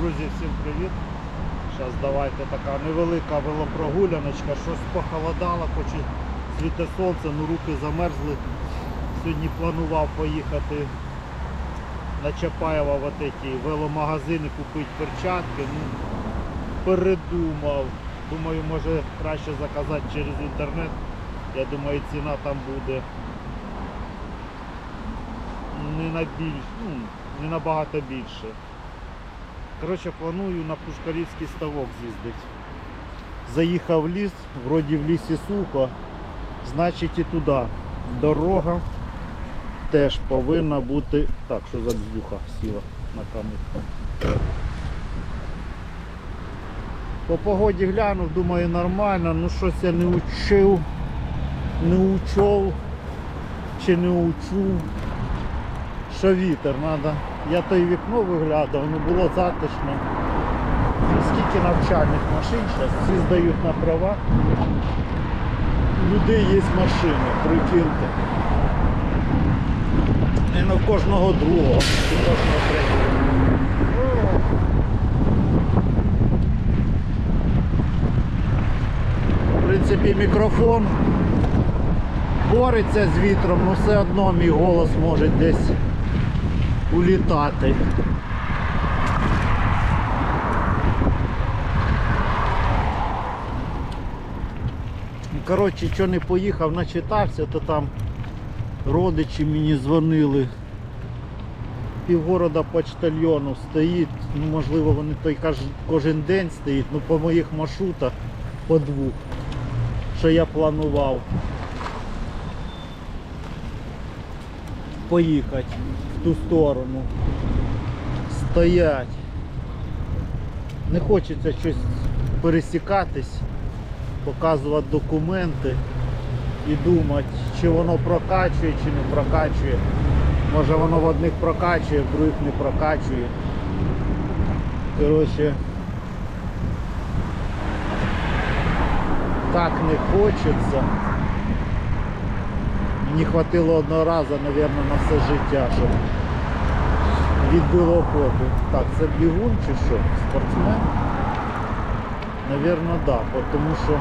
Друзі, всім привіт! Зараз давайте така невелика велопрогуляночка, щось похолодало, хоч світе сонце, ну руки замерзли. Сьогодні планував поїхати на Чапаєва в ті веломагазини купити перчатки. Ну, передумав. Думаю, може краще заказати через інтернет. Я думаю, ціна там буде не на більш, ну, не набагато більше. Коротше, планую на Пушкарівський ставок з'їздити. Заїхав в ліс, вроді в лісі сухо, значить і туди. Дорога теж повинна бути. Так, що за бздюха сіла на камеру. По погоді глянув, думаю, нормально, ну щось я не учив, не учов чи не учу. Що вітер треба. Я то й вікно виглядав, ну було затишно. Ну, Скільки навчальних машин зараз, всі здають на права. Людей є машини, прикиньте. І на кожного другого, і кожного третього. В принципі, мікрофон бореться з вітром, але все одно мій голос може десь улітати. Ну, Коротше, що не поїхав, начитався, то там родичі мені дзвонили. Півгорода почтальйону стоїть, ну можливо вони той кожен день стоїть, ну по моїх маршрутах по двох, що я планував поїхати в ту сторону. Стоять. Не хочеться щось пересікатись, показувати документи і думати, чи воно прокачує, чи не прокачує. Може воно в одних прокачує, в других не прокачує. Коротше, так не хочеться. Мені хватило одного разу, мабуть, на все життя, щоб відбило охоту. Так, це бігун чи що? Спортсмен? Навірно, так, да, тому що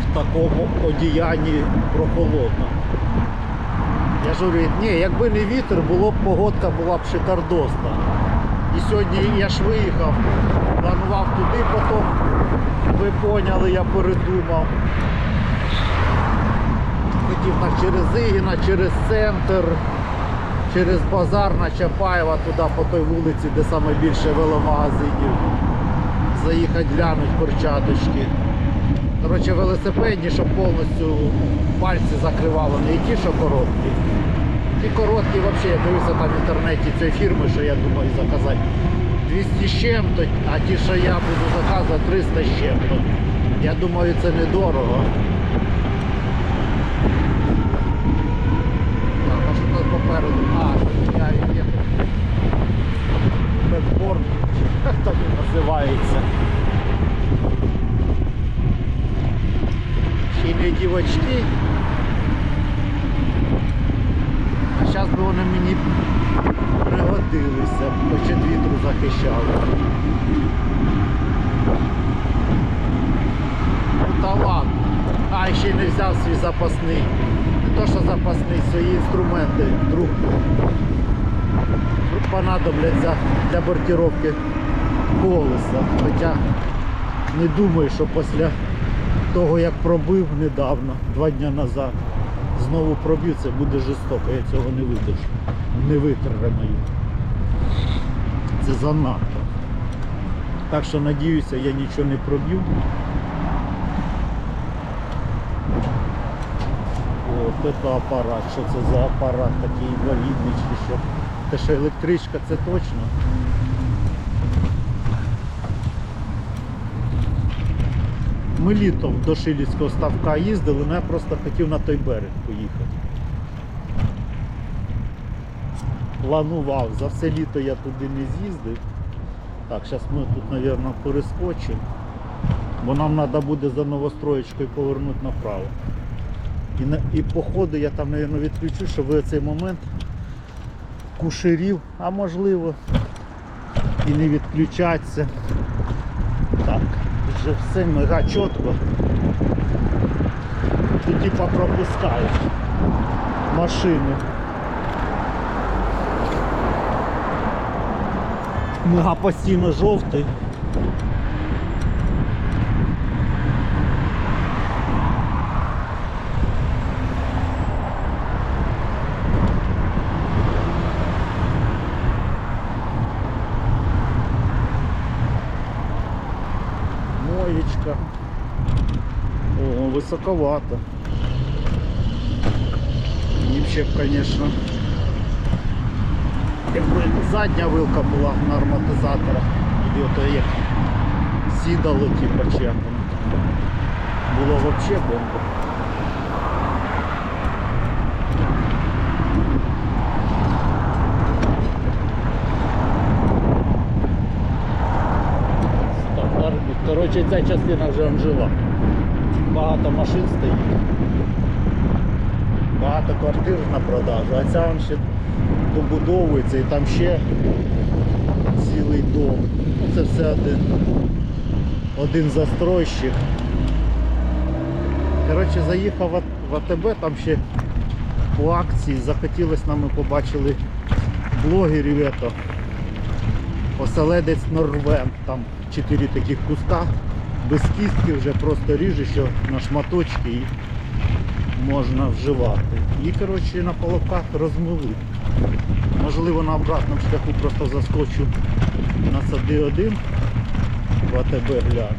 в такому одіянні прохолодно. Я ж говорю, ні, якби не вітер, було б погодка була б шикардосна. І сьогодні я ж виїхав, планував туди, потім ви поняли, я передумав. Хотів так через Ігіна, через центр, через базар на Чапаєва, туди по той вулиці, де саме більше веломагазинів. Заїхати глянуть перчаточки. Коротше, велосипедні, щоб повністю пальці закривало, не ті, що короткі. Ті короткі взагалі, я дивився там в інтернеті цієї фірми, що я думаю заказати 200 з чим-то, а ті, що я буду заказувати 300 з чим-то. Я думаю, це недорого. Так, а що тут попереду? А, я є. Бекборд, так він називається. Ще й не дівочки. А зараз би вони мені пригодилися, Захищали. Ну та. А, ще не взяв свій запасний. Не то, що запасний, свої інструменти вдруг понадобляться для бортировки колеса. Хоча не думаю, що після того, як пробив недавно, два дні назад, знову проб'ю, це буде жорстоко, я цього не видержу. Не витримаю. Це занадто. Так що надіюся, я нічого не проб'ю. О, це апарат, що це за апарат такий інвалідний чи що. Те, що електричка, це точно. Ми літом до Шилівського ставка їздили, але я просто хотів на той берег поїхати. Планував, за все літо я туди не з'їздив. Так, зараз ми тут, мабуть, перескочимо, бо нам треба буде за новостроєчкою повернути направо. І, на, і по ходу я там, мабуть, відключу, щоб ви цей момент кушерів, а можливо і не відключаться. Так, вже все мега чітко. Тут типа пропускають машини. Мега постійно жовтий. Моечка. О, высоковато. І ще б, звісно, Якби задня вилка була на ароматизаторах, і ото як сідало, воно там. Було взагалі бомба. Коротше, ця частина вже жила. Багато машин стоїть. Багато квартир на продажу, а ця вон ще добудовується і там ще цілий дом. Ну, це все один, один застройщик. Коротше, заїхав в АТБ, там ще по акції захотілося нам, ми побачили блогерів ето, оселедець Норвен. Там чотири таких куска, без кістки вже просто ріжеш що на шматочки і можна вживати. І коротше на половках розмили. Можливо на обратному шляху просто заскочу на сади один в АТБ гляну.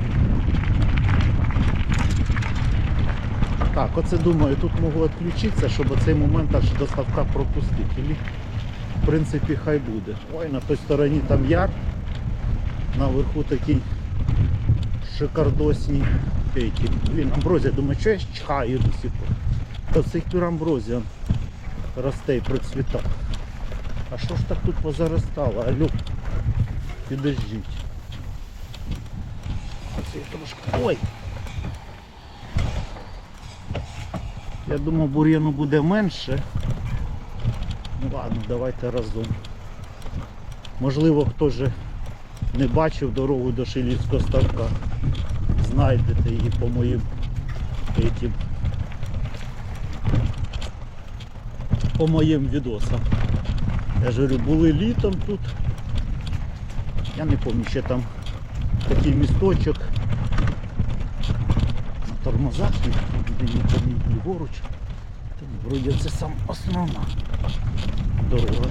Так, оце думаю, тут можу відключитися, щоб оцей момент аж до ставка пропустити. І, в принципі, хай буде. Ой, на той стороні там яр, наверху такий шикардосні пейки. Блін, амброзія, думаю, що я чхаю до сих пор. До амброзія росте і процвіта. А що ж так тут позаростало? Алло, підождіть. Оце я трошки. Ой! Я думав бур'яну буде менше. Ну ладно, давайте разом. Можливо, хто же не бачив дорогу до Шилівського ставка. Знайдете її по моїм этим, по моїм відосам. Я ж говорю, були літом тут. Я не пам'ятаю, ще там такий місточок. Тормозах ліворуч. Вроді це сам основна дорога.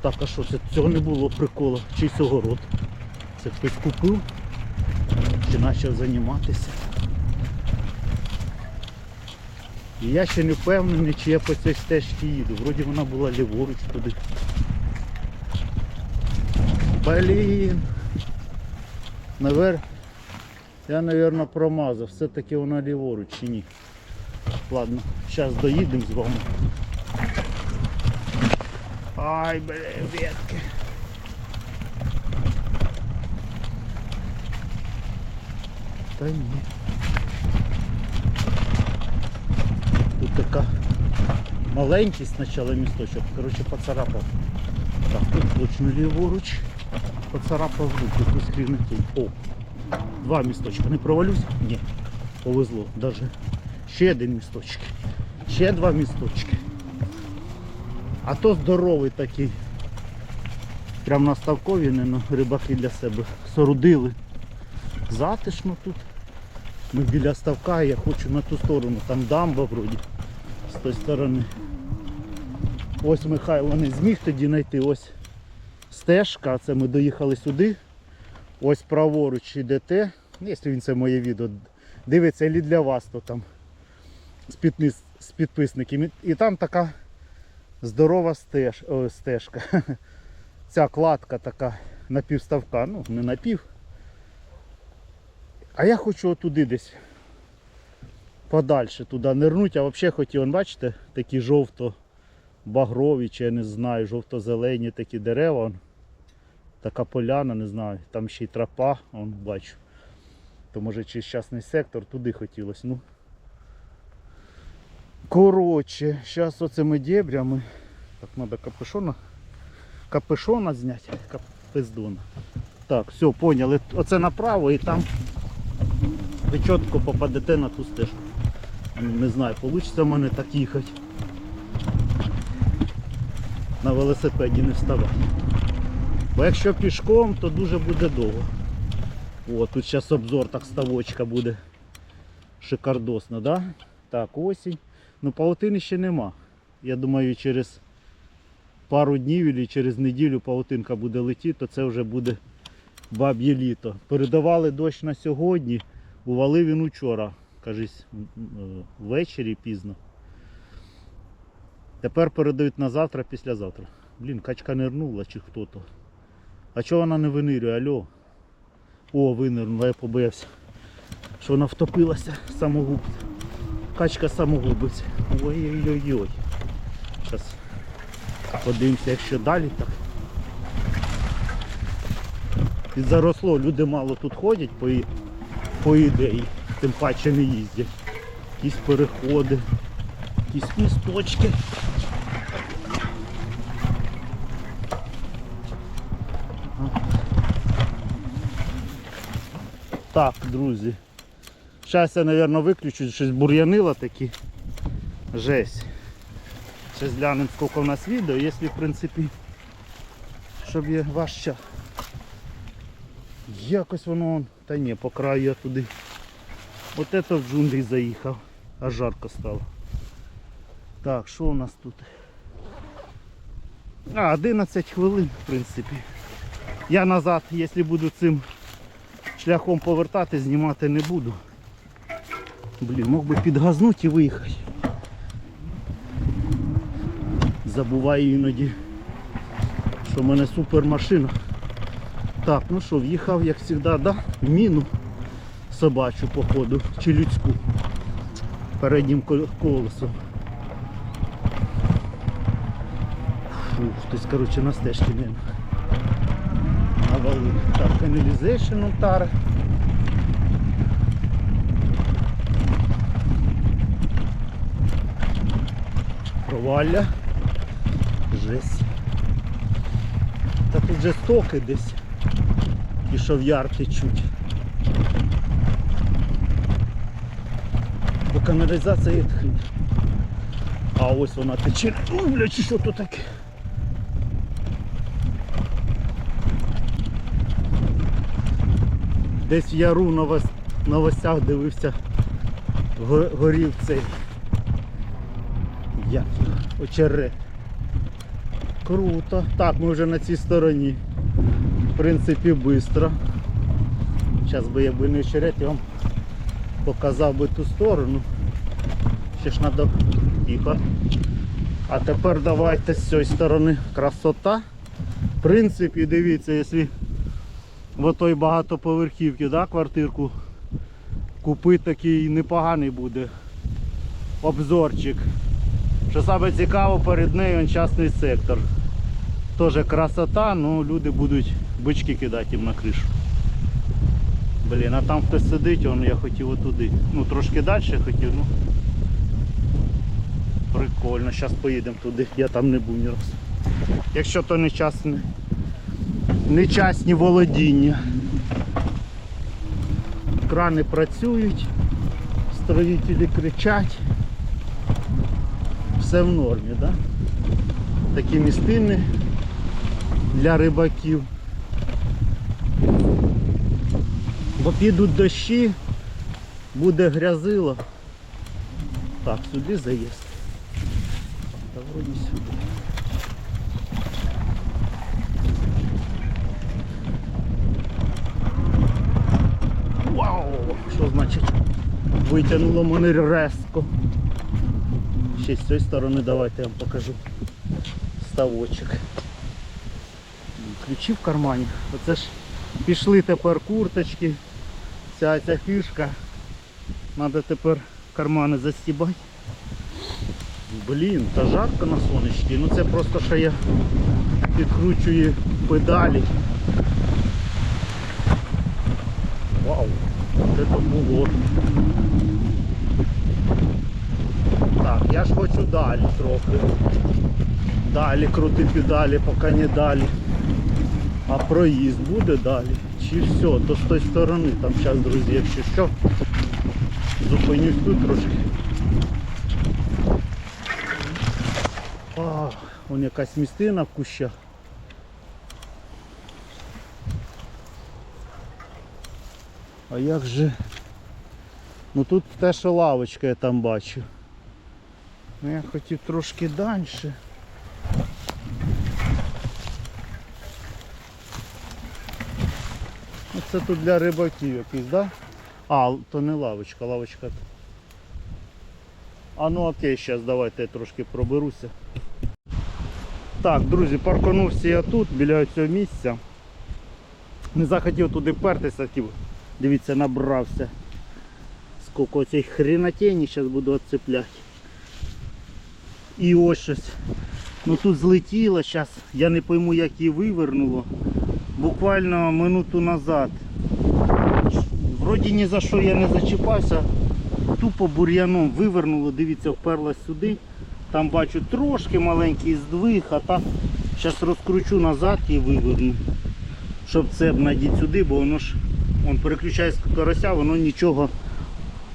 Так, а що це? Цього не було приколу. Чийсь огород. Це хтось купив чи почав займатися. І я ще не впевнений, чи я по цій стежці їду. Вроді вона була ліворуч туди. Блін. Навер... Я, мабуть, промазав. Все-таки вона ліворуч чи ні. Ладно, зараз доїдемо з вами. Ай, бля, ветки. Та ні. Тут така маленький спочатку місточок. Коротше, поцарапав. Так, тут точно ліворуч. Поцарапав руку, тут скрівники. О! Два місточка. Не провалюсь? Ні. Повезло. Даже ще один місточок. Ще два місточки. А то здоровий такий. Прям на ставкові, на рибаки для себе соорудили. Затишно тут. Ми біля ставка, я хочу на ту сторону, там дамба вроді з тої сторони. Ось Михайло не зміг тоді знайти ось стежка, це ми доїхали сюди. Ось праворуч йдете. Якщо він це моє відео дивиться і для вас, то там з, підпис, з підписників. І- І там така здорова стеж, о, стежка. Ця кладка така напівставка, ну не напів. А я хочу отуди десь подальше туди нирнуть, а взагалі хотів, он, бачите, такі жовто-багрові, чи я не знаю, жовто-зелені такі дерева. Он. Така поляна, не знаю, там ще й тропа, он бачу. То може чи частний сектор, туди хотілося. Ну. Коротше, зараз оцими дебрями Так, треба капюшона. Капюшона зняти. Капездона. Так, все, поняли. Оце направо і там ви чітко попадете на ту стежку. Не знаю, вийде в мене так їхати. На велосипеді не вставати. Бо якщо пішком, то дуже буде довго. О, тут зараз обзор так ставочка буде. Шикардосно, да? Так, осінь. Ну павутини ще нема. Я думаю, через пару днів або через неділю павутинка буде летіти, то це вже буде баб'є літо. Передавали дощ на сьогодні, увалив він учора, кажись, м, ввечері пізно. Тепер передають на завтра, післязавтра. Блін, качка нирнула чи хто то. А чого вона не винирює? Алло? О, винирнула, я побоявся. Що вона втопилася самогубця. Качка самогубець. Ой-ой-ой. Зараз подивимося, якщо далі так. Заросло, люди мало тут ходять по, по ідеї, тим паче не їздять. Якісь переходи, якісь місточки. Так, друзі. Зараз я, мабуть, виключу, щось бур'янило такі. Жесть. Зараз глянемо, скільки у нас відео, якщо, в принципі, щоб є ваш час. Якось воно, та ні, по краю я туди. От це в джунглі заїхав, аж жарко стало. Так, що у нас тут? А, 11 хвилин, в принципі. Я назад, якщо буду цим шляхом повертати, знімати не буду. Блін, мог би підгазнути і виїхати. Забуваю іноді, що в мене супер машина. Так, ну що, в'їхав, як завжди, да? в міну собачу походу, чи людську. Переднім колесом. Фух, хтось, коротше, на стежці не навалив. Так, каналізейшн таре. Провалля. Жесть. Та тут же стоки десь. І що в яр течуть. Каналізація тхне. А ось вона тече. Ой, бля, чи що тут таке? Десь в яру в новос- новостях дивився, горів цей. Як його? Очерет. Круто. Так, ми вже на цій стороні. В принципі, швидко. Зараз би я би не очерет, я вам показав би ту сторону. Ще ж треба тихо. А тепер давайте з цієї сторони красота. В принципі, дивіться, якщо в той багатоповерхівці, да, квартирку купити такий непоганий буде обзорчик. Що саме цікаво, перед нею он частний сектор. Теж красота, ну люди будуть бички кидати їм на кришу. Блін, а там хтось сидить, он я хотів отуди. Ну трошки далі хотів, ну. Прикольно, зараз поїдемо туди, я там не був ні разу. Якщо то не частне, не володіння. Крани працюють, строїтелі кричать. Все в нормі, да? Такі містини для рибаків. Бо підуть дощі, буде грязило. Так, сюди заїзд. Та вроді сюди. Вау! Що значить витягнуло мене резко. Ще з цієї сторони давайте я вам покажу ставочок. Ключі в кармані. Оце ж пішли тепер курточки. Ця ця фішка. Треба тепер кармани застібати. Блін, та жарко на сонечці. Ну це просто що я підкручую педалі. Вау, це то було. Так, я ж хочу далі трохи. Далі крути педалі, поки не далі. А проїзд буде далі. Чи все, то з тої сторони. Там зараз, друзі, якщо що, зупинюсь тут трошки. А, вон якась містина в кущах. А як же? Ну тут теж лавочка я там бачу. Ну я хотів трошки далі. Це тут для рибаків якийсь, да? А, то не лавочка, лавочка. А ну окей, зараз давайте я трошки проберуся. Так, друзі, парканувся я тут, біля цього місця. Не захотів туди пертися, хотів. Дивіться, набрався. Скільки цієї хренотені зараз буду відцепляти. І ось щось. Ну тут злетіло зараз, я не пойму як її вивернуло. Буквально минуту назад. Вроді ні за що я не зачіпався. Тупо бур'яном вивернуло, дивіться, вперлась сюди. Там бачу трошки маленький здвиг, а так зараз розкручу назад і виверну. Щоб це надіть сюди, бо воно ж он переключає скорося, воно нічого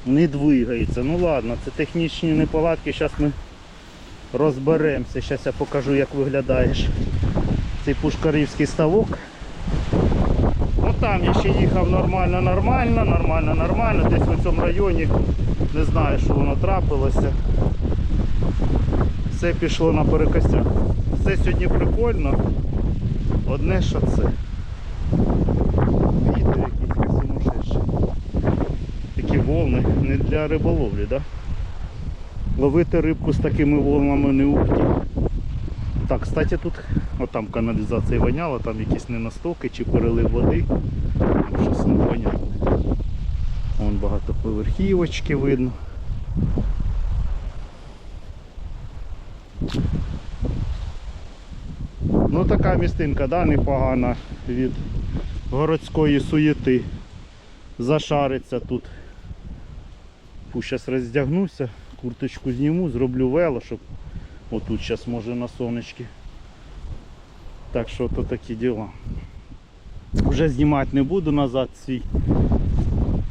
не двигається. Ну ладно, це технічні неполадки, зараз ми розберемося. Зараз я покажу як виглядаєш цей пушкарівський ставок. Ну там я ще їхав нормально, нормально, нормально, нормально. Десь в цьому районі не знаю, що воно трапилося. Все пішло на перекостях. Все сьогодні прикольно. Одне, що це. Вітер якийсь сумасшедший. Такі волни не для риболовлі, да? Ловити рибку з такими волнами не ухті. Так, кстати, тут отам каналізація воняла, там якісь ненастоки чи перелив води. Щось непонятне. Вон багатоповерхівочки видно. Така містинка, да, непогана від городської суєти. Зашариться тут. Зараз роздягнуся, курточку зніму, зроблю вело, щоб отут зараз може на сонечки. Так що то такі діла. Вже знімати не буду назад свій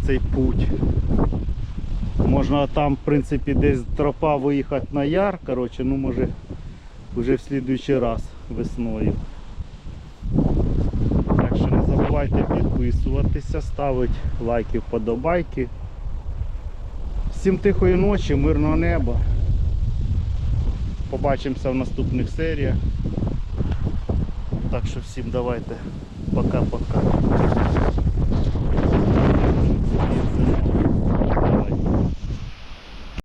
цей путь. Можна там в принципі десь тропа виїхати на яр, коротше, ну може вже в слідуючий раз весною. Так що не забувайте підписуватися, ставити лайки, вподобайки. Всім тихої ночі, мирного неба. Побачимося в наступних серіях. Так що всім давайте пока-пока.